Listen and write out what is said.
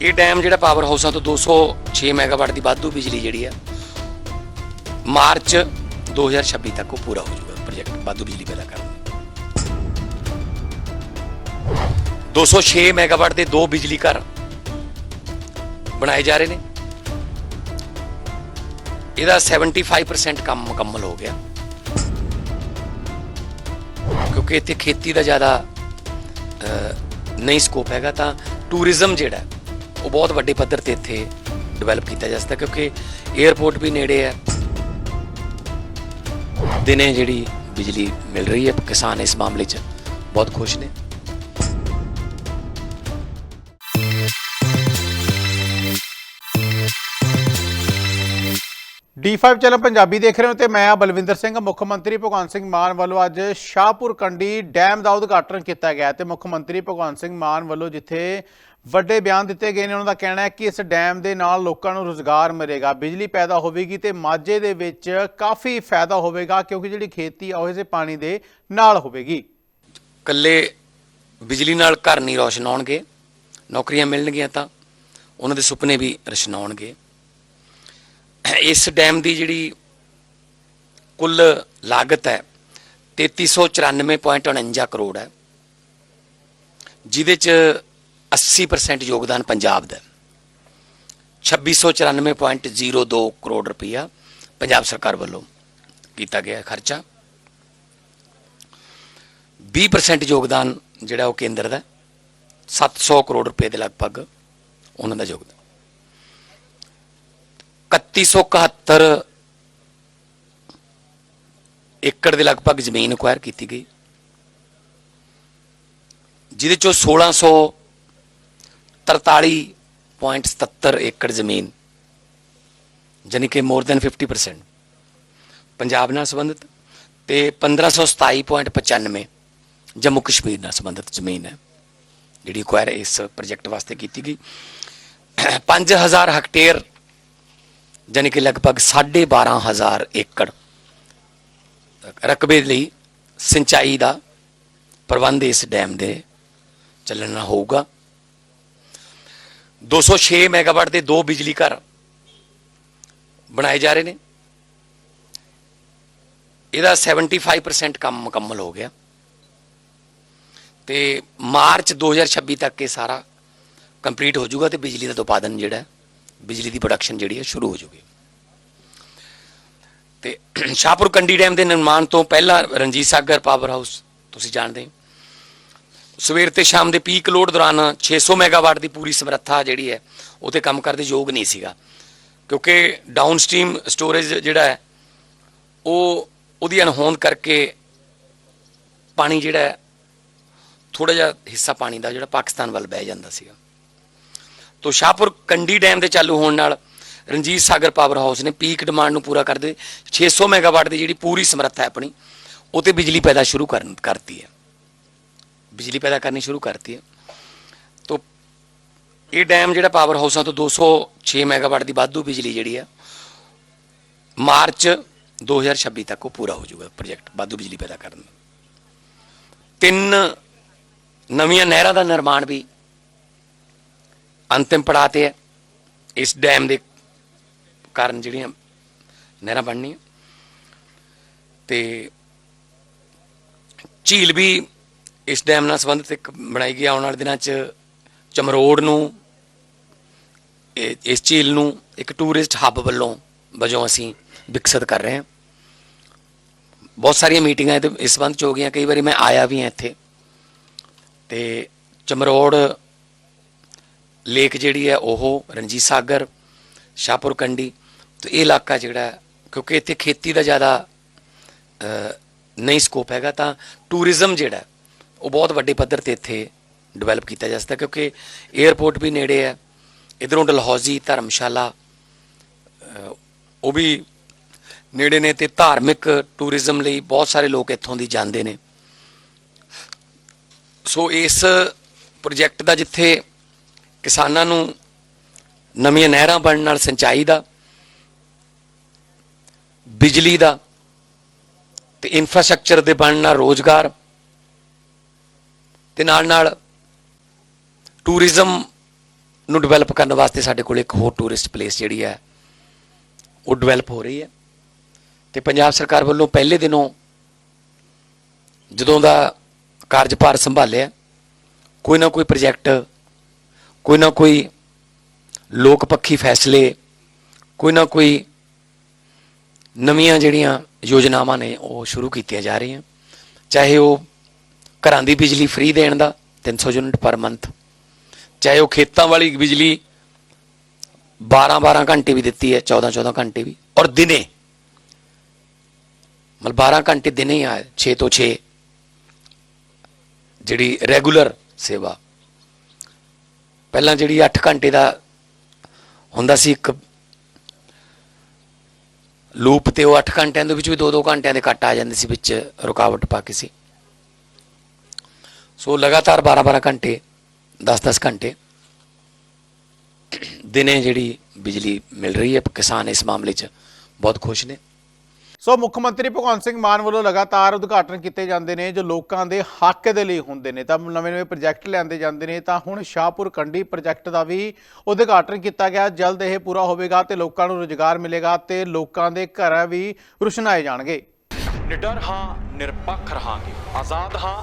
ਇਹ ਡੈਮ ਜਿਹੜਾ ਪਾਵਰ ਹਾਊਸਾਂ ਤੋਂ 206 ਮੈਗਾਵਾਟ ਦੀ ਵਾਧੂ ਬਿਜਲੀ ਜਿਹੜੀ ਆ, ਮਾਰਚ 2026 ਤੱਕ ਉਹ ਪੂਰਾ ਹੋ ਜਾਊਗਾ ਪ੍ਰੋਜੈਕਟ ਵਾਧੂ ਬਿਜਲੀ ਪੈਦਾ ਕਰਨ ਦਾ। 206 ਮੈਗਾਵਾਟ ਦੇ ਦੋ ਬਿਜਲੀ ਘਰ ਬਣਾਏ ਜਾ ਰਹੇ ਨੇ। ਇਹਦਾ 75% ਕੰਮ ਮੁਕੰਮਲ ਹੋ ਗਿਆ। ਕਿਉਂਕਿ ਇੱਥੇ ਖੇਤੀ ਦਾ ਜ਼ਿਆਦਾ ਨਹੀਂ ਸਕੋਪ ਹੈਗਾ ਤਾਂ ਟੂਰਿਜ਼ਮ ਜਿਹੜਾ ਉਹ ਬਹੁਤ ਵੱਡੇ ਪੱਧਰ ਤੇ ਇੱਥੇ ਡਿਵੈਲਪ ਕੀਤਾ ਜਾ ਸਕਦਾ ਕਿਉਂਕਿ 에어ਪੋਰਟ ਵੀ ਨੇੜੇ ਹੈ। ਦਿਨੇ ਜਿਹੜੀ ਬਿਜਲੀ ਮਿਲ ਰਹੀ ਹੈ, ਕਿਸਾਨ ਇਸ ਮਾਮਲੇ 'ਚ ਬਹੁਤ ਖੁਸ਼ ਨੇ। D5 ਚੈਨਲ ਪੰਜਾਬੀ ਦੇਖ ਰਹੇ ਹੋ ਤੇ ਮੈਂ ਆ ਬਲਵਿੰਦਰ ਸਿੰਘ, ਮੁੱਖ ਮੰਤਰੀ ਭਗਵੰਤ ਸਿੰਘ ਮਾਨ ਵੱਲੋਂ ਅੱਜ ਸ਼ਾਹਪੁਰ ਕੰਡੀ ਡੈਮ ਦਾ ਉਦਘਾਟਨ ਕੀਤਾ ਗਿਆ ਤੇ ਮੁੱਖ ਮੰਤਰੀ ਭਗਵੰਤ ਸਿੰਘ ਮਾਨ ਵੱਲੋਂ ਜਿੱਥੇ ਵੱਡੇ ਬਿਆਨ ਦਿੱਤੇ ਗਏ ਨੇ। ਉਹਨਾਂ ਦਾ ਕਹਿਣਾ ਹੈ ਕਿ ਇਸ ਡੈਮ ਦੇ ਨਾਲ ਲੋਕਾਂ ਨੂੰ ਰੋਜ਼ਗਾਰ ਮਿਲੇਗਾ, ਬਿਜਲੀ ਪੈਦਾ ਹੋਵੇਗੀ ਤੇ ਮਾਝੇ ਦੇ ਵਿੱਚ ਕਾਫੀ ਫਾਇਦਾ ਹੋਵੇਗਾ ਕਿਉਂਕਿ ਜਿਹੜੀ ਖੇਤੀ ਆ, ਉਹ ਇਸੇ ਪਾਣੀ ਦੇ ਨਾਲ ਹੋਵੇਗੀ। ਕੱਲੇ ਬਿਜਲੀ ਨਾਲ ਘਰ ਨਹੀਂ ਰੋਸ਼ਨ ਹੋਣਗੇ ਨੌਕਰੀਆਂ ਮਿਲਣਗੀਆਂ ਤਾਂ ਉਹਨਾਂ ਦੇ ਸੁਪਨੇ ਵੀ ਰਸ਼ਨਾਉਣਗੇ। ਇਸ ਡੈਮ ਦੀ ਜਿਹੜੀ ਕੁੱਲ ਲਾਗਤ ਹੈ 3394.49 ਕਰੋੜ ਹੈ, ਜਿਹਦੇ ਚ 80% ਯੋਗਦਾਨ ਪੰਜਾਬ ਦਾ ਹੈ। 2694.02 ਕਰੋੜ ਰੁਪਇਆ ਪੰਜਾਬ ਸਰਕਾਰ ਵੱਲੋਂ ਕੀਤਾ ਗਿਆ ਖਰਚਾ 20% ਯੋਗਦਾਨ ਜਿਹੜਾ ਉਹ ਕੇਂਦਰ ਦਾ ਹੈ। 700 ਕਰੋੜ ਰੁਪਏ ਦੇ ਲਗਭਗ ਉਹਨਾਂ ਦਾ ਯੋਗਦਾਨ 3171 ਏਕੜ ਦੇ ਲਗਭਗ ਜ਼ਮੀਨ ਅਕਵਾਇਰ ਕੀਤੀ ਗਈ ਜਿਹਦੇ ਚੋਂ 1643.77 ਏਕੜ ਜ਼ਮੀਨ ਜਾਨੀ ਕਿ ਮੋਰ ਦੈਨ 50% ਪੰਜਾਬ ਨਾਲ ਸੰਬੰਧਿਤ ਤੇ 1527.95 ਜੰਮੂ ਕਸ਼ਮੀਰ ਨਾਲ ਸੰਬੰਧਿਤ ਜ਼ਮੀਨ ਹੈ, ਜਿਹੜੀ ਅਕਵਾਇਰ ਇਸ ਪ੍ਰੋਜੈਕਟ ਵਾਸਤੇ ਕੀਤੀ ਗਈ। 5000 ਹੈਕਟੇਅਰ ਜਾਨੀ ਕਿ ਲਗਭਗ 12500 ਏਕੜ, ਰਕਬੇ ਲਈ ਸਿੰਚਾਈ ਦਾ ਪ੍ਰਬੰਧ ਇਸ ਡੈਮ ਦੇ ਚੱਲਣ ਨਾਲ ਹੋਊਗਾ। 206 ਮੈਗਾਵਾਟ ਦੇ ਦੋ ਬਿਜਲੀ ਘਰ ਬਣਾਏ ਜਾ ਰਹੇ ਨੇ। ਇਹਦਾ 75% ਕੰਮ ਮੁਕੰਮਲ ਹੋ ਗਿਆ। ਤੇ ਮਾਰਚ 2026 ਤੱਕ ਇਹ ਸਾਰਾ ਕੰਪਲੀਟ ਹੋ ਜਾਊਗਾ ਤੇ ਬਿਜਲੀ ਦਾ ਉਤਪਾਦਨ ਜਿਹੜਾ ਬਿਜਲੀ ਦੀ ਪ੍ਰੋਡਕਸ਼ਨ ਜਿਹੜੀ ਹੈ, ਸ਼ੁਰੂ ਹੋ ਜਾਊਗੀ। ਤੇ ਸ਼ਾਹਪੁਰ ਕੰਡੀ ਡੈਮ ਦੇ ਨਿਰਮਾਣ ਤੋਂ ਪਹਿਲਾਂ ਰਣਜੀਤ ਸਾਗਰ ਪਾਵਰ ਹਾਊਸ ਤੁਸੀਂ ਜਾਣਦੇ ਹੋ। ਸਵੇਰ ਤੇ ਸ਼ਾਮ ਦੇ ਪੀਕ ਲੋਡ ਦੌਰਾਨ 600 ਮੈਗਾਵਾਟ ਦੀ ਪੂਰੀ ਸਮਰੱਥਾ ਜਿਹੜੀ ਹੈ, ਉਹ ਤੇ ਕੰਮ ਕਰਦੇ ਯੋਗ ਨਹੀਂ ਸੀਗਾ। ਕਿਉਂਕਿ ਡਾਊਨਸਟ੍ਰੀਮ ਸਟੋਰੇਜ ਜਿਹੜਾ ਹੈ, ਉਹ ਉਹਦੀ ਅਣਹੋਂਦ ਕਰਕੇ ਪਾਣੀ ਜਿਹੜਾ ਹੈ ਥੋੜਾ ਜਿਹਾ ਹਿੱਸਾ ਪਾਣੀ ਦਾ ਜਿਹੜਾ ਪਾਕਿਸਤਾਨ ਵੱਲ ਬਹਿ ਜਾਂਦਾ ਸੀਗਾ। ਤੋਂ ਸ਼ਾਹਪੁਰ ਕੰਡੀ ਡੈਮ ਦੇ ਚਾਲੂ ਹੋਣ ਨਾਲ ਰਣਜੀਤ ਸਾਗਰ ਪਾਵਰ ਹਾਊਸ ਨੇ ਪੀਕ ਡਿਮਾਂਡ ਨੂੰ ਪੂਰਾ ਕਰਦੇ 600 ਮੈਗਾਵਾਟ ਦੀ ਜਿਹੜੀ ਪੂਰੀ ਸਮਰੱਥਾ ਹੈ ਆਪਣੀ, ਉਹ ਤੇ ਬਿਜਲੀ ਪੈਦਾ ਸ਼ੁਰੂ ਕਰਨ, ਕਰਤੀ ਹੈ। ਬਿਜਲੀ ਪੈਦਾ ਕਰਨੀ ਸ਼ੁਰੂ ਕਰਤੀ ਹੈ। ਤੋਂ ਇਹ ਡੈਮ ਜਿਹੜਾ ਪਾਵਰ ਹਾਊਸਾਂ ਤੋਂ 206 ਮੈਗਾਵਾਟ ਦੀ ਵਾਧੂ ਬਿਜਲੀ ਜਿਹੜੀ ਆ ਮਾਰਚ 2026 ਤੱਕ ਉਹ ਪੂਰਾ ਹੋ ਜਾਊਗਾ ਪ੍ਰੋਜੈਕਟ, ਵਾਧੂ ਬਿਜਲੀ ਪੈਦਾ ਕਰਨ ਦਾ। ਤਿੰਨ ਨਵੀਆਂ ਨਹਿਰਾਂ ਦਾ ਨਿਰਮਾਣ ਵੀ ਅੰਤਿਮ ਪੜਾਅ ਤੇ ਹੈ। ਇਸ ਡੈਮ ਦੇ ਕਾਰਨ ਜਿਹੜੀਆਂ ਨਹਿਰਾਂ ਬਣਨੀਆਂ। ਤੇ ਝੀਲ ਵੀ ਇਸ ਡੈਮ ਨਾਲ ਸੰਬੰਧਿਤ ਇੱਕ ਬਣਾਈ ਗਈ ਆਉਣ ਵਾਲੇ ਦਿਨਾਂ 'ਚ ਚਮਰੋੜ ਨੂੰ ਇਸ ਝੀਲ ਨੂੰ ਇੱਕ ਟੂਰਿਸਟ ਹੱਬ ਵੱਲੋਂ ਵਜੋਂ ਅਸੀਂ ਵਿਕਸਿਤ ਕਰ ਰਹੇ ਹਾਂ। ਬਹੁਤ ਸਾਰੀਆਂ ਮੀਟਿੰਗਾਂ ਇਹਦੇ, ਇਸ ਸੰਬੰਧ 'ਚ ਹੋ ਗਈਆਂ, ਕਈ ਵਾਰੀ ਮੈਂ ਆਇਆ ਵੀ ਹਾਂ ਇੱਥੇ। ਤੇ ਚਮਰੋੜ ਲੇਕ ਜਿਹੜੀ ਹੈ, ਉਹ ਰਣਜੀਤ ਸਾਗਰ, ਸ਼ਾਹਪੁਰ ਕੰਡੀ ਤੇ ਇਹ ਇਲਾਕਾ ਜਿਹੜਾ ਕਿਉਂਕਿ ਇੱਥੇ ਖੇਤੀ ਦਾ ਜ਼ਿਆਦਾ ਨਹੀਂ ਸਕੋਪ ਹੈਗਾ, ਤਾਂ ਟੂਰਿਜ਼ਮ ਜਿਹੜਾ ਉਹ ਬਹੁਤ ਵੱਡੇ ਪੱਧਰ ਤੇ ਇੱਥੇ ਡਿਵੈਲਪ ਕੀਤਾ ਜਾ ਸਕਦਾ ਕਿਉਂਕਿ 에어ਪੋਰਟ ਵੀ ਨੇੜੇ ਹੈ, ਇਧਰੋਂ ਡਲਹੌਜ਼ੀ, ਧਰਮਸ਼ਾਲਾ ਉਹ ਵੀ ਨੇੜੇ ਨੇ ਤੇ ਧਾਰਮਿਕ ਟੂਰਿਜ਼ਮ ਲਈ ਬਹੁਤ ਸਾਰੇ ਲੋਕ ਇੱਥੋਂ ਦੀ ਜਾਂਦੇ ਨੇ। ਸੋ ਇਸ ਪ੍ਰੋਜੈਕਟ ਦਾ ਜਿੱਥੇ ਕਿਸਾਨਾਂ ਨੂੰ ਨਵੀਆਂ ਨਹਿਰਾਂ ਬਣਨ ਨਾਲ ਸਿੰਚਾਈ ਦਾ, ਬਿਜਲੀ ਦਾ ਤੇ ਇਨਫਰਾਸਟ੍ਰਕਚਰ ਦੇ ਬਣਨ ਨਾਲ ਰੋਜ਼ਗਾਰ ਤੇ ਨਾਲ ਨਾਲ ਟੂਰਿਜ਼ਮ ਨੂੰ ਡਿਵੈਲਪ ਕਰਨ ਵਾਸਤੇ ਸਾਡੇ ਕੋਲ ਇੱਕ ਹੋਰ ਟੂਰਿਸਟ ਪਲੇਸ ਜਿਹੜੀ ਹੈ, ਉਹ ਡਿਵੈਲਪ ਹੋ ਰਹੀ ਹੈ। ਤੇ ਪੰਜਾਬ ਸਰਕਾਰ ਵੱਲੋਂ ਪਹਿਲੇ ਦਿਨੋਂ ਜਦੋਂ ਦਾ ਕਾਰਜਭਾਰ ਸੰਭਾਲਿਆ, ਕੋਈ ਨਾ ਕੋਈ ਪ੍ਰੋਜੈਕਟ, ਕੋਈ ਨਾ ਕੋਈ ਲੋਕ ਪੱਖੀ ਫੈਸਲੇ, ਕੋਈ ਨਾ ਕੋਈ ਨਵੀਆਂ ਜਿਹੜੀਆਂ ਯੋਜਨਾਵਾਂ ਨੇ ਉਹ ਸ਼ੁਰੂ ਕੀਤੀਆਂ ਜਾ ਰਹੀਆਂ। ਚਾਹੇ ਉਹ ਘਰਾਂ ਦੀ ਬਿਜਲੀ ਫ੍ਰੀ ਦੇਣ ਦਾ 300 ਯੂਨਿਟ ਪਰ ਮੰਥ। ਚਾਹੇ ਉਹ ਖੇਤਾਂ ਵਾਲੀ ਬਿਜਲੀ 12 12 ਘੰਟੇ ਵੀ ਦਿੱਤੀ ਹੈ 14 14 ਘੰਟੇ ਵੀ। ਔਰ ਦਿਨੇ, ਮਤਲਬ 12 ਘੰਟੇ ਦਿਨੇ ਹੀ ਆ 6 ਤੋਂ 6 ਜਿਹੜੀ ਰੈਗੂਲਰ ਸੇਵਾ। ਪਹਿਲਾਂ ਜਿਹੜੀ 8 ਘੰਟੇ ਦਾ ਹੁੰਦਾ ਸੀ ਇੱਕ ਲੂਪ ਤੇ ਉਹ 8 ਘੰਟਿਆਂ ਦੇ ਵਿੱਚ ਵੀ 2-2 ਘੰਟਿਆਂ ਦੇ ਕੱਟ ਆ ਜਾਂਦੇ ਸੀ ਵਿੱਚ ਰੁਕਾਵਟ ਪਾ ਕੇ ਸੀ। ਸੋ ਲਗਾਤਾਰ 12-12 ਘੰਟੇ 10-10 ਘੰਟੇ ਦਿਨੇ ਜਿਹੜੀ ਬਿਜਲੀ ਮਿਲ ਰਹੀ ਹੈ ਕਿਸਾਨ ਇਸ ਮਾਮਲੇ 'ਚ ਬਹੁਤ ਖੁਸ਼ ਨੇ। ਸੋ ਮੁੱਖ ਮੰਤਰੀ ਭਗਵੰਤ ਸਿੰਘ ਮਾਨ ਵੱਲੋਂ ਲਗਾਤਾਰ ਉਦਘਾਟਨ ਕੀਤੇ ਜਾਂਦੇ ਨੇ ਜੋ ਲੋਕਾਂ ਦੇ ਹੱਕ ਦੇ ਲਈ ਹੁੰਦੇ ਨੇ। ਤਾਂ ਨਵੇਂ-ਨਵੇਂ ਪ੍ਰੋਜੈਕਟ ਲਿਆਂਦੇ ਜਾਂਦੇ ਨੇ ਤਾਂ ਹੁਣ ਸ਼ਾਹਪੁਰ ਕੰਡੀ ਪ੍ਰੋਜੈਕਟ ਦਾ ਵੀ ਉਦਘਾਟਨ ਕੀਤਾ ਗਿਆ। ਜਲਦ ਇਹ ਪੂਰਾ ਹੋਵੇਗਾ ਤੇ ਲੋਕਾਂ ਨੂੰ ਰੋਜ਼ਗਾਰ ਮਿਲੇਗਾ ਤੇ ਲੋਕਾਂ ਦੇ ਘਰ ਵੀ ਰੁਸ਼ਨਾਏ ਜਾਣਗੇ। ਨਿਡਰ ਹਾਂ ਨਿਰਪੱਖ ਰਹਾਂਗੇ। ਆਜ਼ਾਦ ਹਾਂ